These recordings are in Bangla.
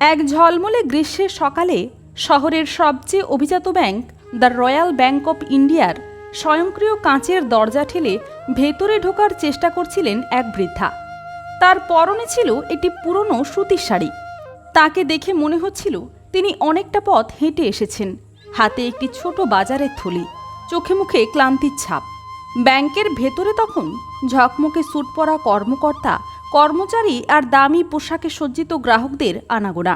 এক ঝলমলে গ্রীষ্মের সকালে শহরের সবচেয়ে অভিজাত bank, the royal bank of ইন্ডিয়ার স্বয়ংক্রিয় কাঁচের দরজা ঠেলে ভেতরে ঢোকার চেষ্টা করছিলেন এক বৃদ্ধা। তার পরনে ছিল একটি পুরনো সুতির শাড়ি। তাকে দেখে মনে হচ্ছিল তিনি অনেকটা পথ হেঁটে এসেছেন। হাতে একটি ছোট বাজারের থলি, চোখে মুখে ক্লান্তির ছাপ। ব্যাংকের ভেতরে তখন ঝকমকে স্যুট পরা কর্মকর্তা কর্মচারী আর দামি পোশাকে সজ্জিত গ্রাহকদের আনাগোনা।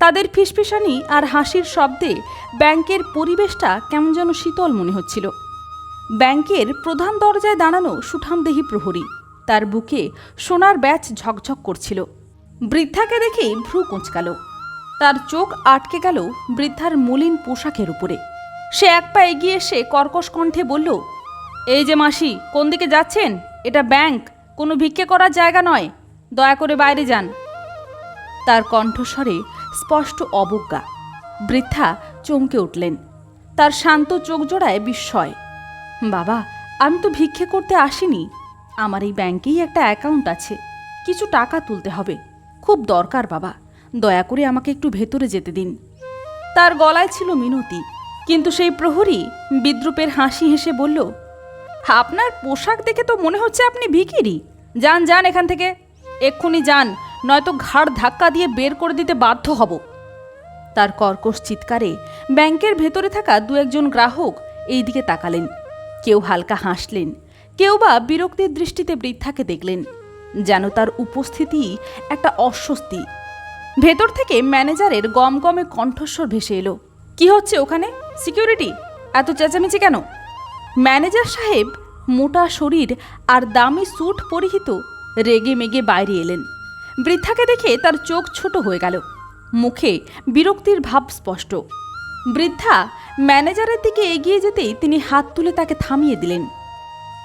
তাদের ফিসফিসানি আর হাসির শব্দে ব্যাংকের পরিবেশটা কেমন যেন শীতল মনে হচ্ছিল। ব্যাংকের প্রধান দরজায় দাঁড়ানো সুঠামদেহী প্রহরী, তার বুকে সোনার ব্যাচ ঝকঝক করছিল। বৃদ্ধাকে দেখে ভ্রু কুঁচকাল। তার চোখ আটকে গেল বৃদ্ধার মলিন পোশাকের উপরে। সে এক পা এগিয়ে এসে কর্কশ কণ্ঠে বলল, এই যে মাসি, কোন দিকে যাচ্ছেন? এটা ব্যাংক। কোনো ভিক্ষে করার জায়গা নয়। দয়া করে বাইরে যান। তার কণ্ঠস্বরে স্পষ্ট অবজ্ঞা। বৃদ্ধা চমকে উঠলেন। তার শান্ত চোখ জোড়ায় বিস্ময়। বাবা, আমি তো ভিক্ষে করতে আসিনি। আমার এই ব্যাংকেই একটা অ্যাকাউন্ট আছে। কিছু টাকা তুলতে হবে। খুব দরকার, বাবা। দয়া করে আমাকে একটু ভেতরে যেতে দিন। তার গলায় ছিল মিনতি। কিন্তু সেই প্রহরী বিদ্রুপের হাসি হেসে বলল আপনার পোশাক দেখে তো মনে হচ্ছে আপনি ভিকিরি। যান যান এখান থেকে। এক্ষুনি যান, নয়তো ঘাড় ধাক্কা দিয়ে বের করে দিতে বাধ্য হব। তার কর্কশ চিৎকারে ব্যাংকের ভেতরে থাকা দু একজন গ্রাহক এই দিকে তাকালেন। কেউ হালকা হাসলেন, কেউ বা বিরক্তির দৃষ্টিতে বৃদ্ধাকে দেখলেন, যেন তার উপস্থিতি একটা অস্বস্তি। ভেতর থেকে ম্যানেজারের গমগমে কণ্ঠস্বর ভেসে এলো, কি হচ্ছে ওখানে? সিকিউরিটি? এত চেঁচামেচি কেন? ম্যানেজার সাহেব মোটা শরীর আর দামি স্যুট পরিহিত রেগে মেগে বাইরে এলেন। বৃদ্ধাকে দেখে তার চোখ ছোট হয়ে গেল। মুখে বিরক্তির ভাব স্পষ্ট। বৃদ্ধা ম্যানেজারের দিকে এগিয়ে যেতেই তিনি হাত তুলে তাকে থামিয়ে দিলেন।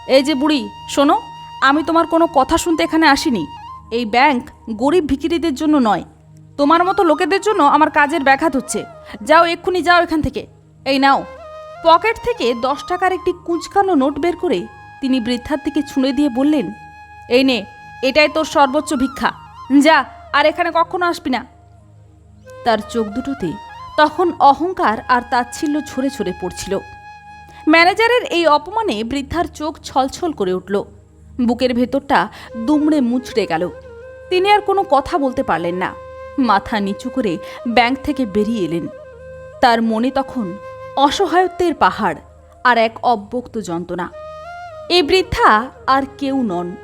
এই যে বুড়ি, শোনো, আমি তোমার কোনো কথা শুনতে এখানে আসিনি। এই ব্যাংক গরিব ভিখিরিদের জন্য নয়। তোমার মতো লোকেদের জন্য আমার কাজের ব্যাঘাত হচ্ছে। যাও, এক্ষুনি যাও এখান থেকে। এই নাও। পকেট থেকে দশ টাকার একটি কুঁচকানো নোট বের করে তিনি বৃদ্ধার দিকে ছুঁড়ে দিয়ে বললেন, এই নে, এটাই তোর সর্বোচ্চ ভিক্ষা। যা, আর এখানে কখনো আসবি না। তার চোখ দুটোতে তখন অহংকার আর তাচ্ছিল্য ছড়ে ছড়ে পড়ছিল। ম্যানেজারের এই অপমানে বৃদ্ধার চোখ ছলছল করে উঠল। বুকের ভেতরটা দুমড়ে মুচড়ে গেল। তিনি আর কোনো কথা বলতে পারলেন না। মাথা নিচু করে ব্যাংক থেকে বেরিয়ে এলেন। তার মনে তখন অসহায়ত্বের পাহাড় আর এক অব্যক্ত যন্ত্রণা। এই বৃদ্ধা আর কেউ নন।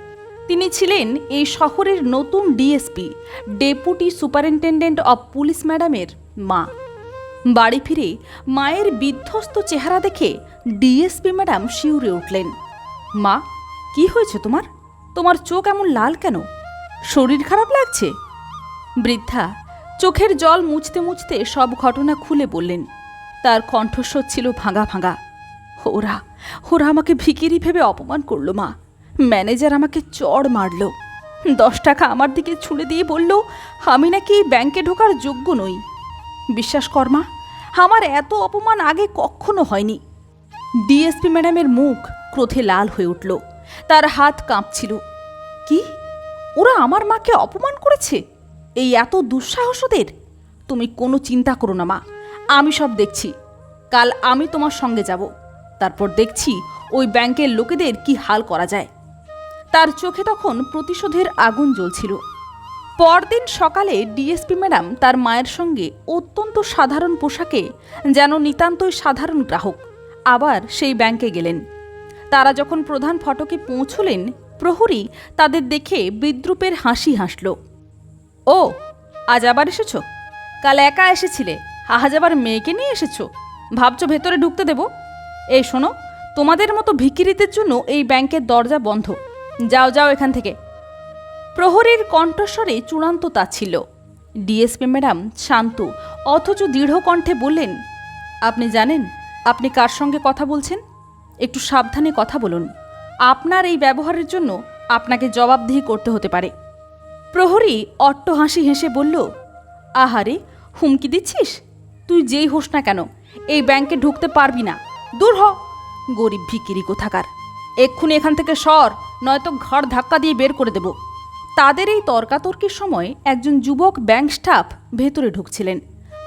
তিনি ছিলেন এই শহরের নতুন DSP deputy superintendent of police ম্যাডামের মা। বাড়ি ফিরে মায়ের বিধ্বস্ত চেহারা দেখে ডিএসপি ম্যাডাম শিউরে উঠলেন। মা, কি হয়েছে তোমার? তোমার চোখ এমন লাল কেন? শরীর খারাপ লাগছে? বৃদ্ধা চোখের জল মুছতে মুছতে সব ঘটনা খুলে বললেন। তার কণ্ঠস্বর ছিল ভাঙা ভাঙা। ওরা ওরা আমাকে ভিকিরি ভেবে অপমান করল, মা। ম্যানেজার আমাকে চড় মারল। দশ টাকা আমার দিকে ছুঁড়ে দিয়ে বলল, আমি নাকি ব্যাংকে ঢোকার যোগ্য নই। বিশ্বাস কর, মা, আমার এত অপমান আগে কখনো হয়নি। ডিএসপি ম্যাডামের মুখ ক্রোধে লাল হয়ে উঠল। তার হাত কাঁপছিল। কি? ওরা আমার মাকে অপমান করেছে? এই এত দুঃসাহসদের তুমি কোনো চিন্তা করো না, মা। আমি সব দেখছি। কাল আমি তোমার সঙ্গে যাব। তারপর দেখছি ওই ব্যাংকের লোকেদের কি হাল করা যায়। তার চোখে তখন প্রতিশোধের আগুন জ্বলছিল। পরদিন সকালে ডিএসপি ম্যাডাম তার মায়ের সঙ্গে অত্যন্ত সাধারণ পোশাকে যেন নিতান্তই সাধারণ গ্রাহক আবার সেই ব্যাংকে গেলেন। তারা যখন প্রধান ফটকে পৌঁছলেন, প্রহরী তাদের দেখে বিদ্রুপের হাসি হাসল। ও, আজ আবার এসেছ? কাল একা এসেছিলে? আজ আবার মেয়েকে নিয়ে এসেছ? ভাবছ ভেতরে ঢুকতে দেব? এই শোনো, তোমাদের মতো ভিকিরিদের জন্য এই ব্যাংকের দরজা বন্ধ। যাও যাও এখান থেকে। প্রহরীর কণ্ঠস্বরে চূড়ান্ত তা ছিল। ডিএসপি ম্যাডাম শান্ত, অথচ দৃঢ় কণ্ঠে বললেন, আপনি জানেন, আপনি কার সঙ্গে কথা বলছেন? একটু সাবধানে কথা বলুন। আপনার এই ব্যবহারের জন্য আপনাকে জবাবদিহি করতে হতে পারে। প্রহরী অট্ট হাসি হেসে বলল, আহারে, হুমকি দিচ্ছিস? তুই যেই হোস না কেন, এই ব্যাংকে ঢুকতে পারবি না। দূর হ। গরিব ভিকিরি কোথাকার। এক্ষুনি এখান থেকে সর, নয়তো ঘর ধাক্কা দিয়ে বের করে দেব। তাদের এই তর্কাতর্কির সময় একজন যুবক ব্যাংক স্টাফ ভেতরে ঢুকছিলেন।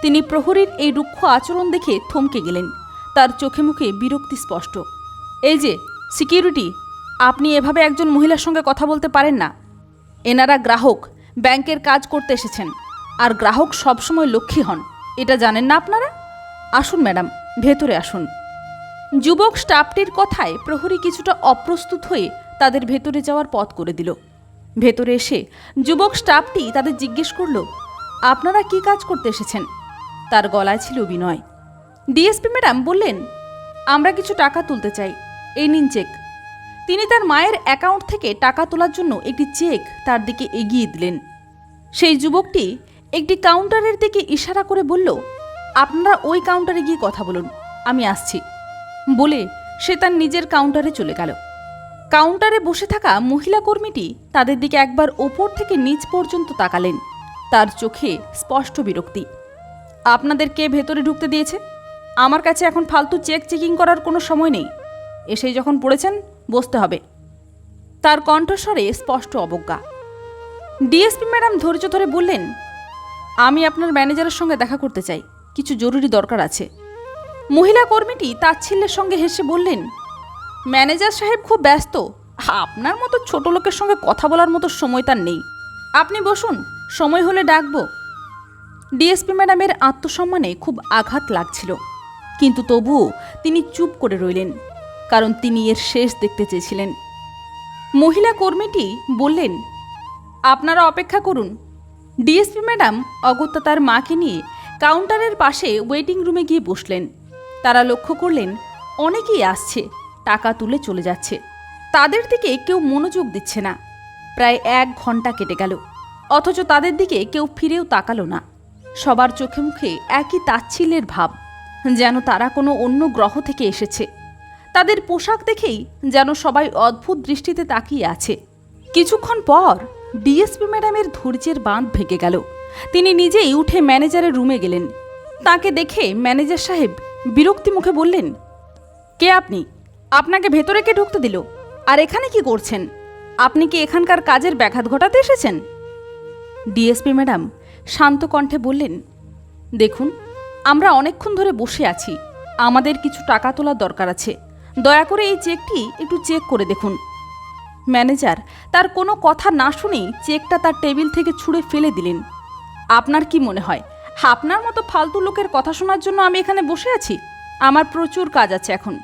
তিনি প্রহরীর এই রুক্ষ আচরণ দেখে থমকে গেলেন। তার চোখে মুখে বিরক্তি স্পষ্ট। এই যে, সিকিউরিটি, আপনি এভাবে একজন মহিলার সঙ্গে কথা বলতে পারেন না। এনারা গ্রাহক, ব্যাংকের কাজ করতে এসেছেন। আর গ্রাহক সবসময় লক্ষ্মী হন। এটা জানেন না আপনারা? আসুন ম্যাডাম, ভেতরে আসুন। যুবক স্টাফটির কথায় প্রহরী কিছুটা অপ্রস্তুত হয়ে তাদের ভেতরে যাওয়ার পথ করে দিল। ভেতরে এসে যুবক স্টাফটি তাদের জিজ্ঞেস করল, আপনারা কি কাজ করতে এসেছেন? তার গলায় ছিল বিনয়। ডিএসপি ম্যাডাম বললেন, আমরা কিছু টাকা তুলতে চাই। এই নিন চেক। তিনি তার মায়ের অ্যাকাউন্ট থেকে টাকা তোলার জন্য একটি চেক তার দিকে এগিয়ে দিলেন। সেই যুবকটি একটি কাউন্টারের দিকে ইশারা করে বলল, আপনারা ওই কাউন্টারে গিয়ে কথা বলুন, আমি আসছি। বলে সে তার নিজের কাউন্টারে চলে গেল। কাউন্টারে বসে থাকা মহিলা কর্মীটি তাদের দিকে একবার ওপর থেকে নিচ পর্যন্ত তাকালেন। তার চোখে স্পষ্ট বিরক্তি। আপনাদের কে ভেতরে ঢুকতে দিয়েছে? আমার কাছে এখন ফালতু চেক চেকিং করার কোনো সময় নেই। এসেই যখন পড়েছেন, বসতে হবে। তার কণ্ঠস্বরে স্পষ্ট অবজ্ঞা। ডিএসপি ম্যাডাম ধৈর্য ধরে বললেন আমি আপনার ম্যানেজারের সঙ্গে দেখা করতে চাই। কিছু জরুরি দরকার আছে। মহিলা কর্মীটি তাচ্ছিল্যের সঙ্গে হেসে বললেন, ম্যানেজার সাহেব খুব ব্যস্ত। আপনার মতো ছোট লোকের সঙ্গে কথা বলার মতো সময় তার নেই। আপনি বসুন, সময় হলে ডাকবো। ডিএসপি ম্যাডামের আত্মসম্মানে খুব আঘাত লাগছিল। কিন্তু তবুও তিনি চুপ করে রইলেন, কারণ তিনি এর শেষ দেখতে চেয়েছিলেন। মহিলা কর্মীটি বললেন, আপনারা অপেক্ষা করুন ডিএসপি ম্যাডাম অগত্যা তার মাকে নিয়ে কাউন্টারের পাশে ওয়েটিং রুমে গিয়ে বসলেন। তারা লক্ষ্য করলেন, অনেকেই আসছে, টাকা তুলে চলে যাচ্ছে। তাদের দিকে কেউ মনোযোগ দিচ্ছে না। প্রায় এক ঘণ্টা কেটে গেল। অথচ তাদের দিকে কেউ ফিরেও তাকালো না। সবার চোখে মুখে একই তাচ্ছিল্যের ভাব, যেন তারা কোনো অন্য গ্রহ থেকে এসেছে। তাদের পোশাক দেখেই যেন সবাই অদ্ভুত দৃষ্টিতে তাকিয়ে আছে। কিছুক্ষণ পর ডিএসপি ম্যাডামের ধৈর্যের বাঁধ ভেঙে গেল। তিনি নিজেই উঠে ম্যানেজারের রুমে গেলেন। তাকে দেখে ম্যানেজার সাহেব বিরক্তি মুখে বললেন, কে আপনি? আপনাকে ভেতরে কে ঢুকতে দিল? আর এখানে কি করছেন? আপনি কি এখানকার কাজের ব্যাঘাত ঘটাতে এসেছেন? ডিএসপি ম্যাডাম শান্ত কণ্ঠে বললেন, দেখুন, আমরা অনেকক্ষণ ধরে বসে আছি। আমাদের কিছু টাকা তোলার দরকার আছে। দয়া করে এই চেকটি একটু চেক করে দেখুন। ম্যানেজার, তার কোনো কথা না শুনেই চেকটা তার টেবিল থেকে ছুঁড়ে ফেলে দিলেন। আপনার কি মনে হয়? আপনার মতো ফালতু লোকের কথা শোনার জন্য আমি এখানে বসে আছি? আমার প্রচুর কাজ আছে এখন।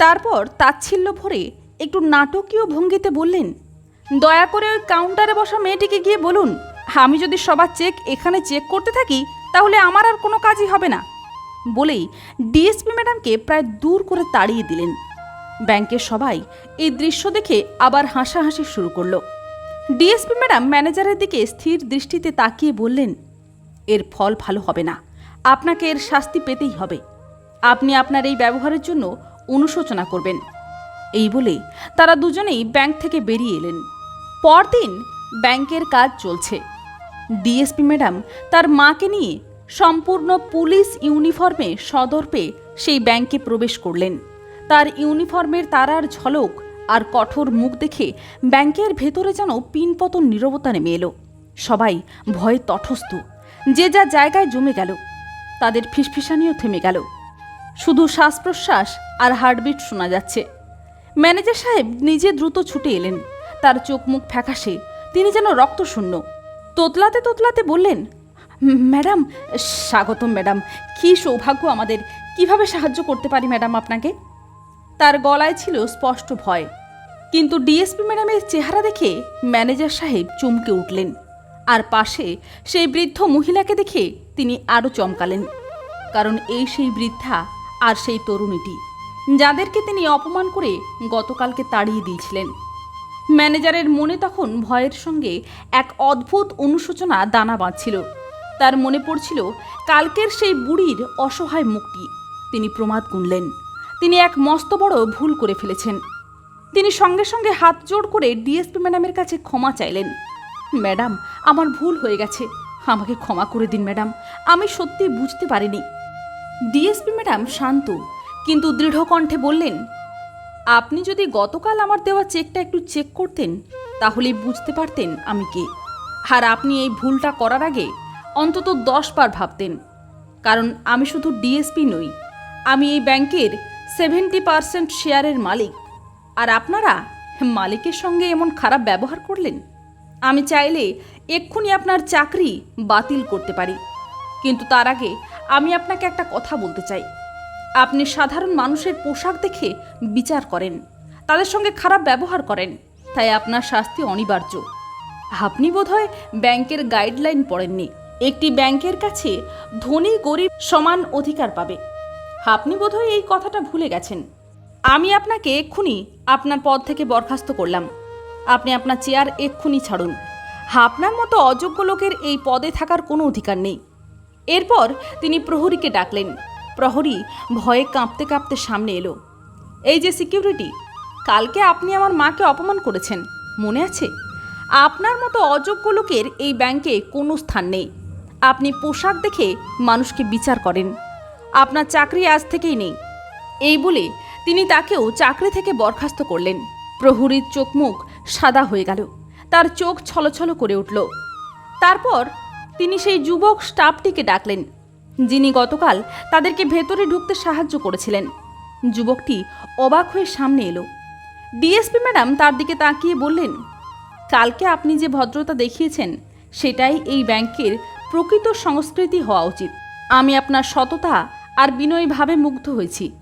তারপর তাচ্ছিল্য ভরে একটু নাটকীয় ভঙ্গিতে বললেন, দয়া করে ওই কাউন্টারে বসা মেয়েটিকে গিয়ে বলুন। আমি যদি সবার চেক এখানে চেক করতে থাকি, তাহলে আমার আর কোনো কাজই হবে না। বলেই ডিএসপি ম্যাডামকে প্রায় দূর করে তাড়িয়ে দিলেন। ব্যাংকের সবাই এই দৃশ্য দেখে আবার হাসাহাসি শুরু করল। ডিএসপি ম্যাডাম ম্যানেজারের দিকে স্থির দৃষ্টিতে তাকিয়ে বললেন, এর ফল ভালো হবে না। আপনাকে এর শাস্তি পেতেই হবে। আপনি আপনার এই ব্যবহারের জন্য অনুশোচনা করবেন। এই বলে তারা দুজনেই ব্যাংক থেকে বেরিয়ে এলেন। পরদিন ব্যাংকের কাজ চলছে। ডিএসপি ম্যাডাম তার মাকে নিয়ে সম্পূর্ণ পুলিশ ইউনিফর্মে সদর পেয়ে সেই ব্যাংকে প্রবেশ করলেন। তার ইউনিফর্মের তারার ঝলক আর কঠোর মুখ দেখে ব্যাংকের ভেতরে যেন পিনপতন নীরবতা নেমে এলো। সবাই ভয়ে তটস্থ। যে যা জায়গায় জমে গেল, তাদের ফিসফিসানিও থেমে গেল। শুধু শ্বাস প্রশ্বাস আর হার্টবিট শোনা যাচ্ছে। ম্যানেজার সাহেব নিজে দ্রুত ছুটে এলেন। তার চোখ মুখ ফ্যাকাশে, তিনি যেন রক্তশূন্য। তোতলাতে তোতলাতে বললেন, ম্যাডাম, স্বাগতম ম্যাডাম। কী সৌভাগ্য আমাদের। কীভাবে সাহায্য করতে পারি ম্যাডাম আপনাকে? তার গলায় ছিল স্পষ্ট ভয়। কিন্তু ডিএসপি ম্যাডামের চেহারা দেখে ম্যানেজার সাহেব চমকে উঠলেন। আর পাশে সেই বৃদ্ধ মহিলাকে দেখে তিনি আরও চমকালেন। কারণ এই সেই বৃদ্ধা আর সেই তরুণীটি, যাদেরকে তিনি অপমান করে গতকালকে তাড়িয়ে দিয়েছিলেন। ম্যানেজারের মনে তখন ভয়ের সঙ্গে এক অদ্ভুত অনুশোচনা দানা বাঁধছিল। তার মনে পড়ছিল, কালকের সেই বুড়ির অসহায় মুক্তি, তিনি প্রমাদ গুনলেন। তিনি এক মস্ত বড় ভুল করে ফেলেছেন। তিনি সঙ্গে সঙ্গে হাত জোড় করে ডিএসপি ম্যাডামের কাছে ক্ষমা চাইলেন। ম্যাডাম, আমার ভুল হয়ে গেছে। আমাকে ক্ষমা করে দিন, ম্যাডাম। আমি সত্যি বুঝতে পারিনি। ডিএসপি ম্যাডাম শান্ত, কিন্তু দৃঢ় কণ্ঠে বললেন, আপনি যদি গতকাল আমার দেওয়া চেকটা একটু চেক করতেন তাহলে বুঝতে পারতেন আমি কে। আর আপনি এই ভুলটা করার আগে অন্তত দশ বার ভাবতেন। কারণ আমি শুধু ডিএসপি নই, আমি এই ব্যাংকের সেভেন্টি পার্সেন্ট শেয়ারের মালিক। আর আপনারা মালিকের সঙ্গে এমন খারাপ ব্যবহার করলেন? আমি চাইলে এক্ষুনি আপনার চাকরি বাতিল করতে পারি। কিন্তু তার আগে আমি আপনাকে একটা কথা বলতে চাই। আপনি সাধারণ মানুষের পোশাক দেখে বিচার করেন, তাদের সঙ্গে খারাপ ব্যবহার করেন, তাই আপনার শাস্তি অনিবার্য। আপনি বোধহয় ব্যাংকের গাইডলাইন পড়েননি। একটি ব্যাংকের কাছে ধনী গরিব সমান অধিকার পাবে। আপনি বোধহয় এই কথাটা ভুলে গেছেন। আমি আপনাকে এক্ষুনি আপনার পদ থেকে বরখাস্ত করলাম। আপনি আপনার চেয়ার এক্ষুনি ছাড়ুন। আপনার মতো অযোগ্য লোকের এই পদে থাকার কোনো অধিকার নেই। এরপর তিনি প্রহরীকে ডাকলেন। প্রহরী ভয়ে কাঁপতে কাঁপতে সামনে এলো। এই যে সিকিউরিটি, কালকে আপনি আমার মাকে অপমান করেছেন, মনে আছে? আপনার মতো অযোগ্য লোকের এই ব্যাংকে কোনো স্থান নেই। আপনি পোশাক দেখে মানুষকে বিচার করেন। আপনার চাকরি আজ থেকেই নেই। এই বলে তিনি তাকেও চাকরি থেকে বরখাস্ত করলেন। প্রহরীর চোখ মুখ সাদা হয়ে গেল। তার চোখ ছলছল করে উঠল। তারপর তিনি সেই যুবক স্টাফটিকে ডাকলেন, যিনি গতকাল তাদেরকে ভেতরে ঢুকতে সাহায্য করেছিলেন। যুবকটি অবাক হয়ে সামনে এলো। ডিএসপি ম্যাডাম তার দিকে তাকিয়ে বললেন, কালকে আপনি যে ভদ্রতা দেখিয়েছেন, সেটাই এই ব্যাংকের প্রকৃত সংস্কৃতি হওয়া উচিত। আমি আপনার সততা আর বিনয়ীভাবে মুগ্ধ হয়েছি।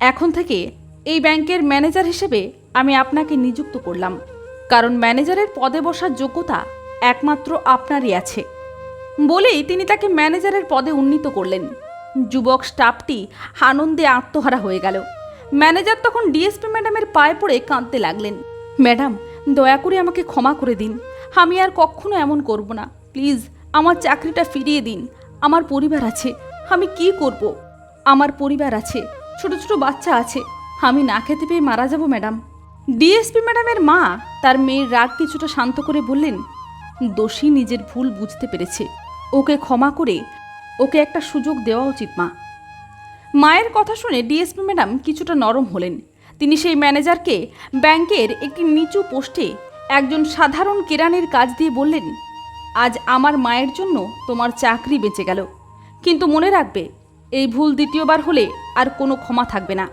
এখন থেকে এই ব্যাংকের ম্যানেজার হিসেবে আমি আপনাকে নিযুক্ত করলাম। কারণ ম্যানেজারের পদে বসার যোগ্যতা একমাত্র আপনারই আছে। বলেই তিনি তাকে ম্যানেজারের পদে উন্নীত করলেন। যুবক স্টাফটি আনন্দে আত্মহারা হয়ে গেল। ম্যানেজার তখন ডিএসপি ম্যাডামের পায়ে পড়ে কাঁদতে লাগলেন। ম্যাডাম, দয়া করে আমাকে ক্ষমা করে দিন। আমি আর কখনো এমন করব না। প্লিজ, আমার চাকরিটা ফিরিয়ে দিন। আমার পরিবার আছে। আমি কি করব? আমার পরিবার আছে, ছোট ছোট বাচ্চা আছে, আমি না খেতে পেয়ে মারা যাব, ম্যাডাম। ডিএসপি ম্যাডামের মা তার মেয়ের রাগ কিছুটা শান্ত করে বললেন, দোষী নিজের ভুল বুঝতে পেরেছে। ওকে ক্ষমা করে ওকে একটা সুযোগ দেওয়া উচিত, মা। মায়ের কথা শুনে ডিএসপি ম্যাডাম কিছুটা নরম হলেন। তিনি সেই ম্যানেজারকে ব্যাংকের একটি নিচু পোস্টে একজন সাধারণ কেরানির কাজ দিয়ে বললেন, আজ আমার মায়ের জন্য তোমার চাকরি বেঁচে গেল। কিন্তু মনে রাখবে, এই ভুল দ্বিতীয়বার হলে আর কোনো ক্ষমা থাকবে না।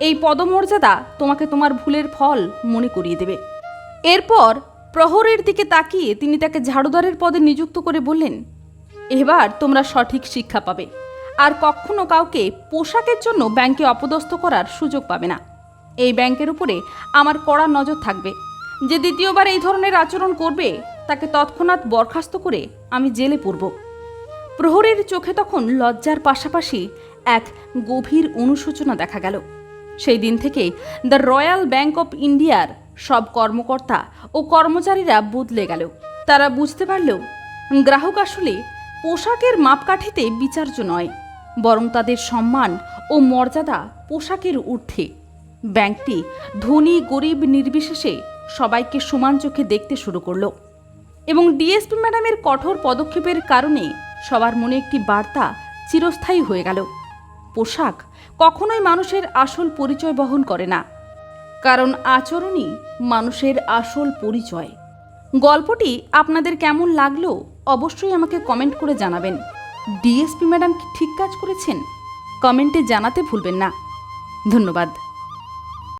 এই পদমর্যাদা তোমাকে তোমার ভুলের ফল মনে করিয়ে দেবে। এরপর প্রহরের দিকে তাকিয়ে তিনি তাকে ঝাড়ুদারের পদে নিযুক্ত করে বললেন, এবার তোমরা সঠিক শিক্ষা পাবে। আর কখনো কাউকে পোশাকের জন্য ব্যাংকে অপদস্থ করার সুযোগ পাবে না। এই ব্যাংকের উপরে আমার কড়া নজর থাকবে। যে দ্বিতীয়বার এই ধরনের আচরণ করবে, তাকে তৎক্ষণাৎ বরখাস্ত করে আমি জেলে পড়ব। প্রহরীর চোখে তখন লজ্জার পাশাপাশি এক গভীর অনুশোচনা দেখা গেল। সেই দিন থেকে দ্য রয়্যাল ব্যাংক অফ ইন্ডিয়ার সব কর্মকর্তা ও কর্মচারীরা বদলে গেল। তারা বুঝতে পারলেও গ্রাহক আসলে পোশাকের মাপকাঠিতে বিচার্য নয়, বরং তাদের সম্মান ও মর্যাদা পোশাকের ঊর্ধ্বে। ব্যাংকটি ধনী, গরিব, নির্বিশেষে সবাইকে সমান চোখে দেখতে শুরু করল এবং ডিএসপি ম্যাডামের কঠোর পদক্ষেপের কারণে সবার মনে একটি বার্তা চিরস্থায়ী হয়ে গেল। পোশাক কখনোই মানুষের আসল পরিচয় বহন করে না। কারণ আচরণই মানুষের আসল পরিচয়। গল্পটি আপনাদের কেমন লাগল অবশ্যই আমাকে কমেন্ট করে জানাবেন। ডিএসপি ম্যাডাম কি ঠিক কাজ করেছেন? কমেন্টে জানাতে ভুলবেন না। ধন্যবাদ।